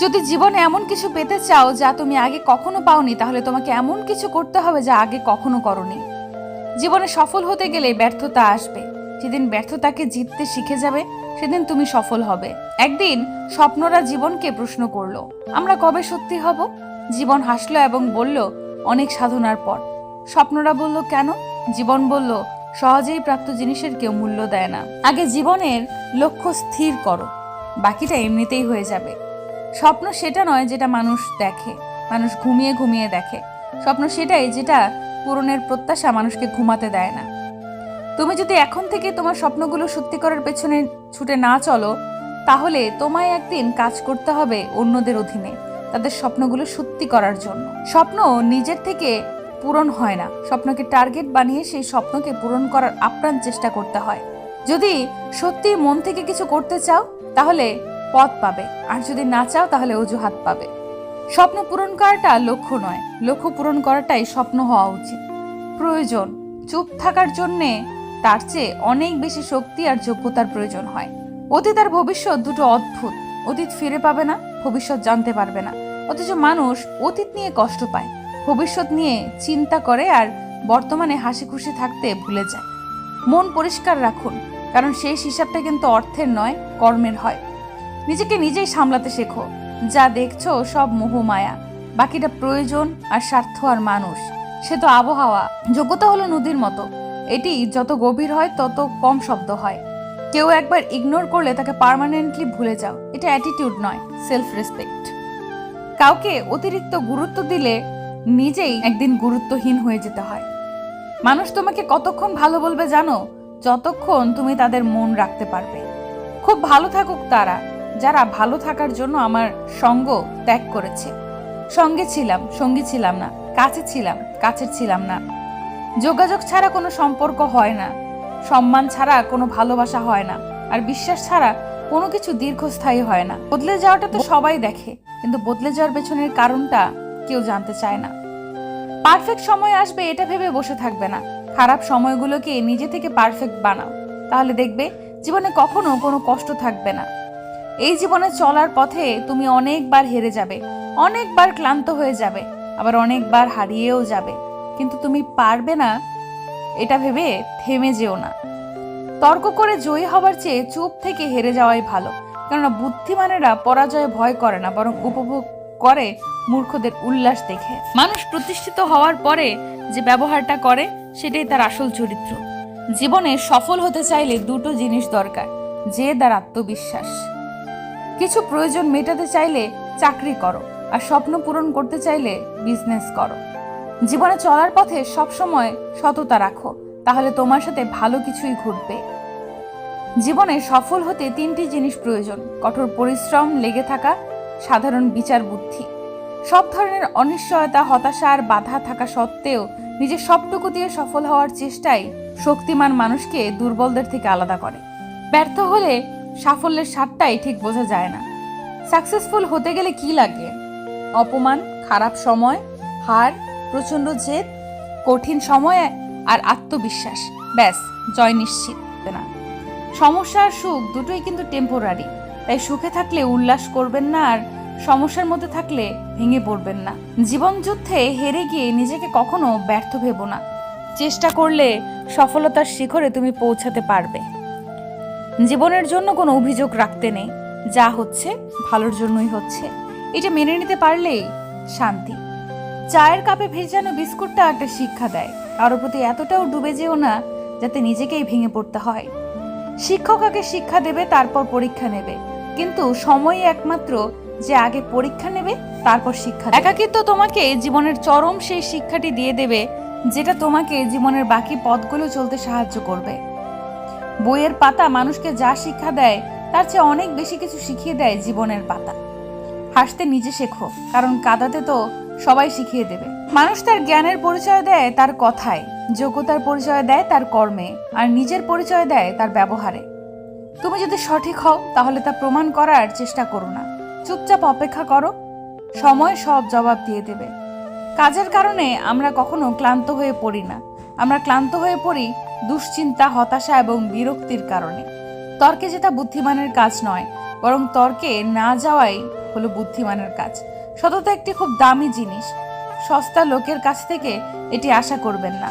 যদি জীবনে এমন কিছু পেতে চাও যা তুমি আগে কখনো পাওনি, তাহলে তোমাকে এমন কিছু করতে হবে যা আগে কখনো করনি। জীবনে সফল হতে গেলে ব্যর্থতা আসবে। যেদিন ব্যর্থতাকে জিততে শিখে যাবে, সেদিন তুমি সফল হবে। একদিন স্বপ্নরা জীবনকে প্রশ্ন করল, আমরা কবে সত্যি হব? জীবন হাসলো এবং বলল, অনেক সাধনার পর। স্বপ্নরা বলল, কেন? জীবন বলল, সহজেই প্রাপ্ত জিনিসের কেউ মূল্য দেয় না। আগে জীবনের লক্ষ্য স্থির করো, বাকিটা এমনিতেই হয়ে যাবে। স্বপ্ন সেটা নয় যেটা মানুষ দেখে, মানুষ ঘুমিয়ে ঘুমিয়ে দেখে। স্বপ্ন সেটাই যেটা পূরণের প্রত্যাশা মানুষকে ঘুমাতে দেয় না। তুমি যদি এখন থেকে তোমার স্বপ্নগুলো সত্যি করার পেছনে ছুটে না চলো, তাহলে তোমায় একদিন কাজ করতে হবে অন্যদের অধীনে, তাদের স্বপ্নগুলো সত্যি করার জন্য। স্বপ্ন নিজের থেকে পূরণ হয় না। স্বপ্নকে টার্গেট বানিয়ে সেই স্বপ্নকে পূরণ করার আপ্রাণ চেষ্টা করতে হয়। যদি সত্যি মন থেকে কিছু করতে চাও, তাহলে পথ পাবে। আর যদি না চাও, তাহলে অজুহাত পাবে। স্বপ্ন পূরণ করাটা লক্ষ্য নয়। লক্ষ্য পূরণ করাটাই স্বপ্ন হওয়া উচিত। প্রয়োজন। চুপ থাকার জন্যে তার চেয়ে অনেক বেশি শক্তি আর যোগ্যতার প্রয়োজন হয়। অতীত আর ভবিষ্যৎ দুটো অদ্ভুত। অতীত ফিরে পাবে না, ভবিষ্যৎ জানতে পারবে না। অথচ মানুষ অতীত নিয়ে কষ্ট পায়। ভবিষ্যৎ নিয়ে চিন্তা করে আর বর্তমানে হাসি খুশি থাকতে ভুলে যায়। মন পরিষ্কার রাখুন। কারণ সেই হিসাবটা কিন্তু অর্থের নয়, কর্মের হয়। নিজেকে নিজেই সামলাতে শেখো। যা দেখছ সব মোহমায়া। বাকিটা প্রয়োজন আর স্বার্থ আর মানুষ। সে তো আবহাওয়া। যোগ্যতা হলো নদীর মতো। এটি যত গভীর হয়, তত কম শব্দ হয়। কেউ একবার ইগনোর করলে তাকে পার্মানেন্টলি ভুলে যাও। এটা অ্যাটিটিউড নয় সেলফ রেসপেক্ট কাউকে অতিরিক্ত গুরুত্ব দিলে নিজেই একদিন গুরুত্বহীন হয়ে যেতে হয়। মানুষ তোমাকে কতক্ষণ ভালো বলবে জানো? যতক্ষণ তুমি তাদের মন রাখতে পারবে। খুব ভালো থাকুক তারা। যারা ভালো থাকার জন্য আমার সঙ্গ ত্যাগ করেছে। সঙ্গে ছিলাম, সঙ্গী ছিলাম না, কাছে ছিলাম, কাছের ছিলাম না। যোগাযোগ ছাড়া কোনো সম্পর্ক হয় না। সম্মান ছাড়া কোনো ভালোবাসা হয় না। আর বিশ্বাস ছাড়া কোনো কিছু দীর্ঘস্থায়ী হয় না। বদলে যাওয়াটা তো সবাই দেখে, কিন্তু বদলে যাওয়ার পেছনের কারণটা কেউ জানতে চায় না। পারফেক্ট সময় আসবে এটা ভেবে বসে থাকবে না। খারাপ সময়গুলোকে নিজে থেকে পারফেক্ট বানাও। তাহলে দেখবে জীবনে কখনো কোনো কষ্ট থাকবে না। এই জীবনে চলার পথে তুমি অনেকবার হেরে যাবে, অনেকবার ক্লান্ত হয়ে যাবে, আবার অনেকবার হারিয়েও যাবে। কিন্তু তুমি পারবে না, এটা ভেবে থেমে যেও না। তর্ক করে জয়ী হবার চেয়ে চুপ থেকে হেরে যাওয়াই ভালো, কেননা বুদ্ধিমানেরা পরাজয়ে ভয় করে না, বরং উপভোগ করে মূর্খদের উল্লাস দেখে। মানুষ প্রতিষ্ঠিত হওয়ার পরে যে ব্যবহারটা করে, সেটাই তার আসল চরিত্র। জীবনে সফল হতে চাইলে দুটো জিনিস দরকার, যে তার আত্মবিশ্বাস। কিছু প্রয়োজন মেটাতে চাইলে চাকরি করো আর স্বপ্ন পূরণ করতে চাইলে বিজনেস করো। জীবনে চলার পথে সবসময় সততা রাখো, তাহলে তোমার সাথে ভালো কিছুই ঘটবে। জীবনে সফল হতে তিনটি জিনিস প্রয়োজন, কঠোর পরিশ্রম, লেগে থাকা, সাধারণ বিচার বুদ্ধি। সব ধরনের অনিশ্চয়তা, হতাশা আর বাধা থাকা সত্ত্বেও নিজের সবটুকু দিয়ে সফল হওয়ার চেষ্টাই শক্তিমান মানুষকে দুর্বলদের থেকে আলাদা করে। ব্যর্থ হলে সাফল্যের স্বাদটাই ঠিক বোঝা যায় না। সাকসেসফুল হতে গেলে কি লাগে? অপমান, খারাপ সময়, হার, প্রচণ্ড জেদ, কঠিন সময় আর আত্মবিশ্বাস। ব্যাস, জয় নিশ্চিত না। সমস্যা আর সুখ দুটোই কিন্তু টেম্পোরারি তাই সুখে থাকলে উল্লাস করবেন না আর সমস্যার মধ্যে থাকলে ভেঙে পড়বেন না। জীবন যুদ্ধে হেরে গিয়ে নিজেকে কখনো ব্যর্থ ভেবো না। চেষ্টা করলে সফলতার শিখরে তুমি পৌঁছাতে পারবে। জীবনের জন্য কোনো অভিযোগ রাখতে নেই। যা হচ্ছে, ভালোর জন্যই হচ্ছে। এটা মেনে নিতে পারলেই শান্তি। চায়ের কাপে ভেজানো বিস্কুটটা একটা শিক্ষা দেয়। কারোর প্রতি এতটাও ডুবে যেও না যাতে নিজেকেই ভেঙে পড়তে হয়। শিক্ষক আগে শিক্ষা দেবে, তারপর পরীক্ষা নেবে। কিন্তু সময়ই একমাত্র যে আগে পরীক্ষা নেবে, তারপর শিক্ষা। একাকিত্ব তোমাকে জীবনের চরম সেই শিক্ষাটি দিয়ে দেবে, যেটা তোমাকে জীবনের বাকি পথগুলো চলতে সাহায্য করবে। বইয়ের পাতা মানুষকে যা শিক্ষা দেয়, তার চেয়ে অনেক বেশি কিছু শিখিয়ে দেয় জীবনের পাতা। হাসতে নিজে শেখো, কারণ কাদাতে তো সবাই শিখিয়ে দেবে। মানুষ তার জ্ঞানের পরিচয় দেয় তার কথায়, যোগ্যতার পরিচয় দেয় তার কর্মে, আর নিজের পরিচয় দেয় তার ব্যবহারে। তুমি যদি সঠিক হও, তাহলে তা প্রমাণ করার চেষ্টা করো না। চুপচাপ অপেক্ষা করো, সময় সব জবাব দিয়ে দেবে। কাজের কারণে আমরা কখনো ক্লান্ত হয়ে পড়ি না। আমরা ক্লান্ত হয়ে পড়ি দুশ্চিন্তা, হতাশা এবং বিরক্তির কারণে। তর্কে যেটা বুদ্ধিমানের কাজ নয়, বরং তর্কে না যাওয়াই হলো বুদ্ধিমানের কাজ। সততা একটি খুব দামি জিনিস। সস্তা লোকের কাছ থেকে এটি আশা করবেন না।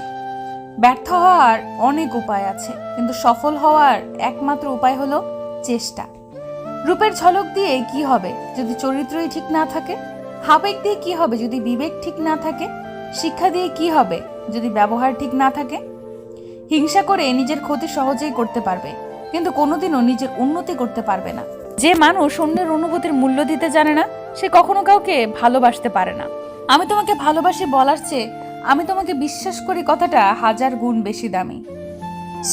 ব্যর্থ হওয়ার অনেক উপায় আছে, কিন্তু সফল হওয়ার একমাত্র উপায় হলো চেষ্টা। রূপের ঝলক দিয়ে কি হবে যদি চরিত্রই ঠিক না থাকে? আবেগ দিয়ে কি হবে যদি বিবেক ঠিক না থাকে? শিক্ষা দিয়ে কি হবে যদি ব্যবহার ঠিক না থাকে? হিংসা করে নিজের ক্ষতি সহজেই করতে পারবে, কিন্তু কোনোদিনও নিজের উন্নতি করতে পারবে না। যে মানুষ অন্যের অনুভূতির মূল্য দিতে জানে না, সে কখনো কাউকে ভালোবাসতে পারে না। আমি তোমাকে ভালোবাসি বলার চেয়ে, আমি তোমাকে বিশ্বাস করি কথাটা হাজার গুণ বেশি দামি।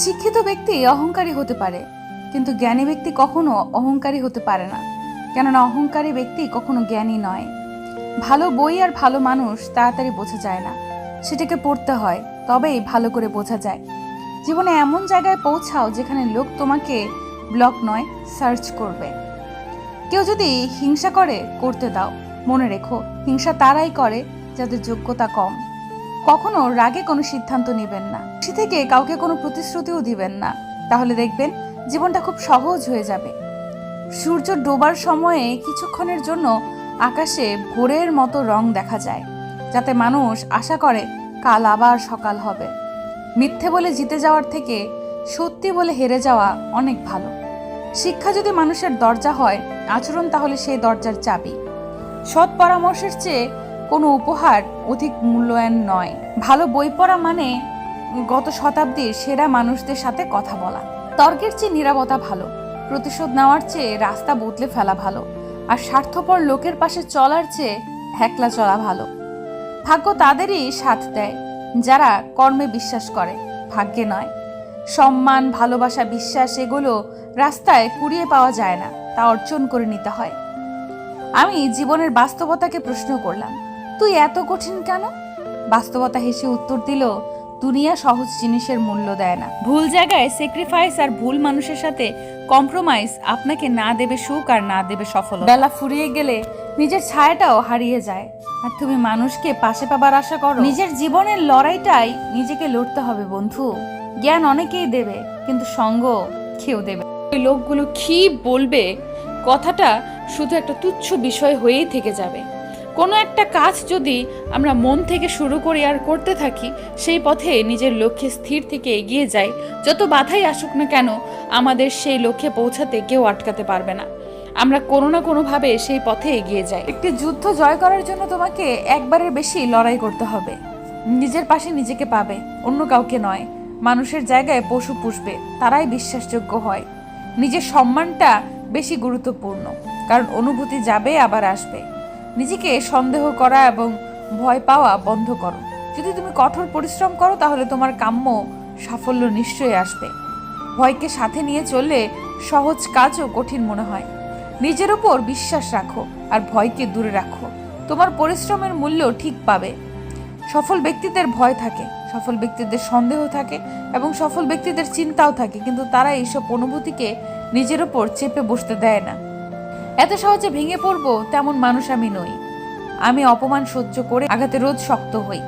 শিক্ষিত ব্যক্তি অহংকারী হতে পারে, কিন্তু জ্ঞানী ব্যক্তি কখনো অহংকারী হতে পারে না। কেননা অহংকারী ব্যক্তি কখনো জ্ঞানী নয়। ভালো বই আর ভালো মানুষ তাড়াতাড়ি বোঝা যায় না। সেটাকে পড়তে হয়, তবেই ভালো করে বোঝা যায়। জীবনে এমন জায়গায় পৌঁছাও যেখানে লোক তোমাকে ব্লক নয় সার্চ করবে। কেউ যদি হিংসা করে, করতে দাও। মনে রেখো, হিংসা তারাই করে যাদের যোগ্যতা কম। কখনো রাগে কোনো সিদ্ধান্ত নেবেন না। খুশি থেকে কাউকে কোনো প্রতিশ্রুতিও দিবেন না। তাহলে দেখবেন জীবনটা খুব সহজ হয়ে যাবে। সূর্য ডোবার সময়ে কিছুক্ষণের জন্য আকাশে ভোরের মতো রং দেখা যায়, যাতে মানুষ আশা করে কাল আবার সকাল হবে। মিথ্যে বলে জিতে যাওয়ার থেকে সত্যি বলে হেরে যাওয়া অনেক ভালো। শিক্ষা যদি মানুষের দরজা হয়, আচরণ তাহলে সেই দরজার চাবি। সৎ পরামর্শের চেয়ে কোনো উপহার অধিক মূল্যায়ন নয়। ভালো বই পড়া মানে গত শতাব্দীর সেরা মানুষদের সাথে কথা বলা। তর্কের চেয়ে নিরাপত্তা ভালো, প্রতিশোধ নেওয়ার চেয়ে রাস্তা বদলে ফেলা ভালো, আর স্বার্থপর লোকের পাশে চলার চেয়ে একলা চলা ভালো। ভাগ্য তাদেরই সাথ দেয়। যারা কর্মে বিশ্বাস করে, ভাগ্যে নয়। সম্মান, ভালোবাসা, বিশ্বাস এগুলো রাস্তায় কুড়িয়ে পাওয়া যায় না, তা অর্জন করে নিতে হয়। আমি জীবনের বাস্তবতাকে প্রশ্ন করলাম, তুই এত কঠিন কেন? বাস্তবতা হেসে উত্তর দিল, দুনিয়া সহজ জিনিসের মূল্য দেয় না। ভুল জায়গায় স্যাক্রিফাইস আর ভুল মানুষের সাথে কম্প্রোমাইজ আপনাকে না দেবে সুখ আর না দেবে সফল বেলা ফুরিয়ে গেলে নিজের ছায়াটাও হারিয়ে যায়। আর তুমি মানুষকে পাশে পাবার আশা করো? নিজের জীবনের লড়াইটাই নিজেকে লড়তে হবে, বন্ধু। জ্ঞান অনেকেই দেবে, কিন্তু সঙ্গ কেউ দেবে ওই লোকগুলো কি বলবে? কথাটা শুধু একটা তুচ্ছ বিষয় হয়েই থেকে যাবে। কোনো একটা কাজ যদি আমরা মন থেকে শুরু করি আর করতে থাকি, সেই পথে নিজের লক্ষ্যে স্থির থেকে এগিয়ে যাই। যত বাধাই আসুক না কেন, আমাদের সেই লক্ষ্যে পৌঁছাতে কেউ আটকাতে পারবে না। আমরা কোনো না কোনোভাবে সেই পথে এগিয়ে যাই। একটি যুদ্ধ জয় করার জন্য তোমাকে একবারের বেশি লড়াই করতে হবে। নিজের পাশে নিজেকে পাবে, অন্য কাউকে নয়। মানুষের জায়গায় পশু পুষবে, তারাই বিশ্বাসযোগ্য হয়। নিজের সম্মানটা বেশি গুরুত্বপূর্ণ, কারণ অনুভূতি যাবে, আবার আসবে। নিজেকে সন্দেহ করা এবং ভয় পাওয়া বন্ধ করো। যদি তুমি কঠোর পরিশ্রম করো, তাহলে তোমার কাম্য সাফল্য নিশ্চয়ই আসবে। ভয়কে সাথে নিয়ে চললে সহজ কাজও কঠিন মনে হয়। নিজের ওপর বিশ্বাস রাখো আর ভয়কে দূরে রাখো। তোমার পরিশ্রমের মূল্য ঠিক পাবে। সফল ব্যক্তিদের ভয় থাকে, সফল ব্যক্তিদের সন্দেহ থাকে এবং সফল ব্যক্তিদের চিন্তাও থাকে, কিন্তু তারা এইসব অনুভূতিকে নিজের ওপর চেপে বসতে দেয় না। এত সহজে ভেঙে পড়ব তেমন মানুষ আমি নই। আমি অপমান সহ্য করে আঘাতে রোজ শক্ত হই।